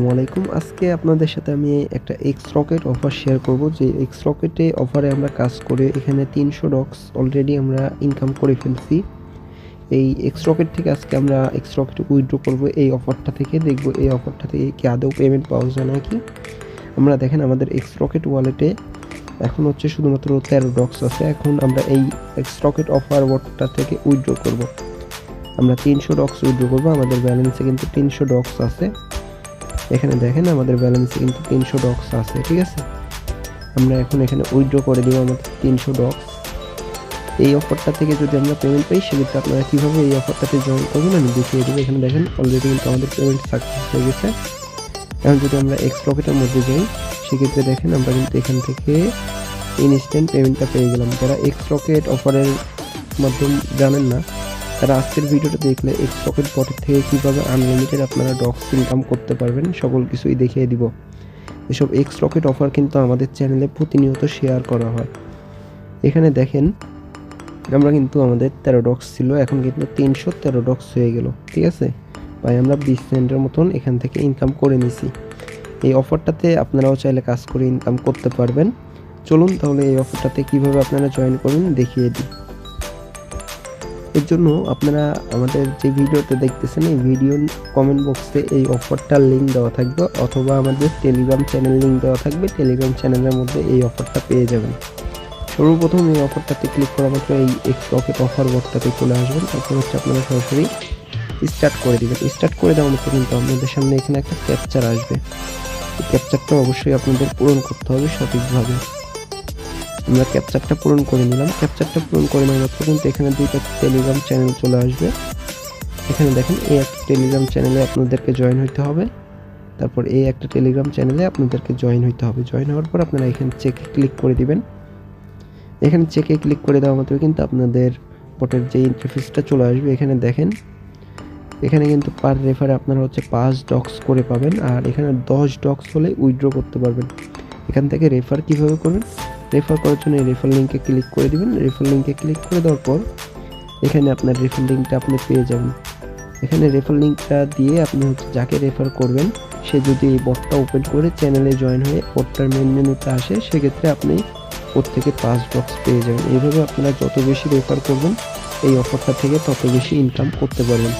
আসসালামু আলাইকুম। আজকে আপনাদের সাথে আমি একটা এক্স রকেট অফার শেয়ার করব। যে এক্স রকেটে অফারে আমরা কাজ করে এখানে তিনশো ডক্স অলরেডি আমরা ইনকাম করে ফেলছি। এই এক্স রকেট থেকে আজকে আমরা এক্স রকেট উইথড্র করব। এই অফারটা থেকে দেখব, এই অফারটা থেকে কি আদৌ পেমেন্ট পাওয়া যায় নাকি? আমরা দেখেন আমাদের এক্স রকেট ওয়ালেটে এখন হচ্ছে শুধুমাত্র তেরো ডক্স আছে। এখন আমরা এই এক্স রকেট অফার ওয়ার্ডটা থেকে উইথড্র করব। আমরা তিনশো ডক্স উইথড্র করব। আমাদের ব্যালেন্সে কিন্তু তিনশো ডক্স আছে। এখানে দেখেন আমাদের ব্যালেন্সে কিন্তু তিনশো ডক্স আছে, ঠিক আছে? আমরা এখন এখানে উইথড্র করে দিব আমাদের তিনশো ডক্স এই অফারটা থেকে যদি আমরা পেমেন্ট পাই, সেক্ষেত্রে আপনারা কীভাবে এই অফারটাতে জয়েন করবেন আমি দেখিয়ে দেবো। এখানে দেখেন অলরেডি কিন্তু আমাদের পেমেন্ট সাকসেস হয়ে গেছে। এখন যদি আমরা এক্স রকেটের মধ্যে যাই, সেক্ষেত্রে দেখেন আমরা কিন্তু এখান থেকে ইনস্ট্যান্ট পেমেন্টটা পেয়ে গেলাম। যারা এক্স রকেট অফারের মাধ্যম জানেন না তারা আজকের ভিডিওটা দেখলে এক্স বটের থেকে কীভাবে আনলিমিটেড আপনারা ডক্স ইনকাম করতে পারবেন, সকল কিছুই দেখিয়ে দিব। এসব এক্স রকেট অফার কিন্তু আমাদের চ্যানেলে প্রতিনিয়ত শেয়ার করা হয়। এখানে দেখেন, আমরা কিন্তু আমাদের তেরো ডক্স ছিল, এখন কিন্তু তিনশো তেরো ডক্স হয়ে গেল, ঠিক আছে? ভাই আমরা বিশ সেন্টের মতন এখান থেকে ইনকাম করে নিছি। এই অফারটাতে আপনারাও চাইলে কাজ করে ইনকাম করতে পারবেন। চলুন তাহলে এই অফারটাতে কীভাবে আপনারা জয়েন করবেন দেখিয়ে দিই। এর জন্য আপনারা আমাদের যে ভিডিওতে দেখতেছেন, এই ভিডিও কমেন্ট বক্সে এই অফারটার লিঙ্ক দেওয়া থাকবে অথবা আমাদের টেলিগ্রাম চ্যানেল লিঙ্ক দেওয়া থাকবে। টেলিগ্রাম চ্যানেলের মধ্যে এই অফারটা পেয়ে যাবেন। সর্বপ্রথম এই অফারটাতে ক্লিক করা মাত্র এই এক্স রকেট অফার বক্সটাতে চলে আসবেন। তারপর হচ্ছে আপনারা সরাসরি স্টার্ট করে দিবেন। স্টার্ট করে দেওয়ার মতো কিন্তু আপনাদের সামনে এখানে একটা ক্যাপচার আসবে। ক্যাপচারটা অবশ্যই আপনাদের পূরণ করতে হবে সঠিকভাবে। আমরা ক্যাপচারটা পূরণ করে নিলাম। ক্যাপচারটা পূরণ করে নেওয়ার মাত্র কিন্তু এখানে দুইটা টেলিগ্রাম চ্যানেল চলে আসবে। এখানে দেখেন, এই একটা টেলিগ্রাম চ্যানেলে আপনাদেরকে জয়েন হইতে হবে। তারপর এই একটা টেলিগ্রাম চ্যানেলে আপনাদেরকে জয়েন হইতে হবে। জয়েন হওয়ার পর আপনারা এখানে চেকে ক্লিক করে দিবেন। এখানে চেকে ক্লিক করে দেওয়া মাত্র কিন্তু আপনাদের বটের যে ইন্টারফেসটা চলে আসবে, এখানে দেখেন। এখানে কিন্তু পার রেফারে আপনারা হচ্ছে পাঁচ ডক্স করে পাবেন, আর এখানে দশ ডক্স হলে উইথড্র করতে পারবেন। এখান থেকে রেফার কীভাবে করবেন? রেফার করার জন্য রেফার লিঙ্কে ক্লিক করে দিবেন। রেফার লিঙ্কে ক্লিক করে দেওয়ার পর এখানে আপনার রেফার লিঙ্কটা আপনি পেয়ে যাবেন। এখানে রেফার লিঙ্কটা দিয়ে আপনি হচ্ছে যাকে রেফার করবেন, সে যদি এই বটটা ওপেন করে চ্যানেলে জয়েন হয়ে বটটার মেন মেনুতে আসে, সেক্ষেত্রে আপনি ওর থেকে পাঁচ বক্স পেয়ে যাবেন। এইভাবে আপনারা যত বেশি রেফার করবেন, এই অফারটা থেকে তত বেশি ইনকাম করতে পারবেন।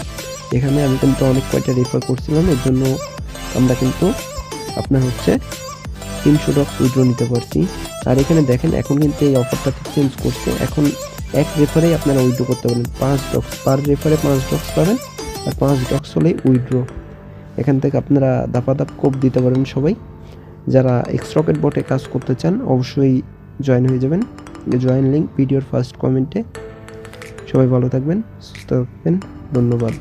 এখানে আমি কিন্তু অনেক কয়টা রেফার করছিলাম, এর জন্য আমরা কিন্তু আপনার হচ্ছে তিনশো ডক্স উইড্রো নিতে পারছি। আর এখানে দেখেন, এখন কিন্তু এই অফারটা চেঞ্জ করছে। এখন এক রেফারেই আপনারা উইড্রো করতে পারেন পাঁচ ডক্স পার রেফারে পাঁচ ডক্স পাবেন আর পাঁচ ডক্স হলেই উইড্রো এখান থেকে আপনারা দাপাদাপ কোপ দিতে পারেন সবাই। যারা এক্স রকেট বটে কাজ করতে চান, অবশ্যই জয়েন হয়ে যাবেন। জয়েন লিঙ্ক ভিডিওর ফার্স্ট কমেন্টে সবাই ভালো থাকবেন, সুস্থ থাকবেন। ধন্যবাদ।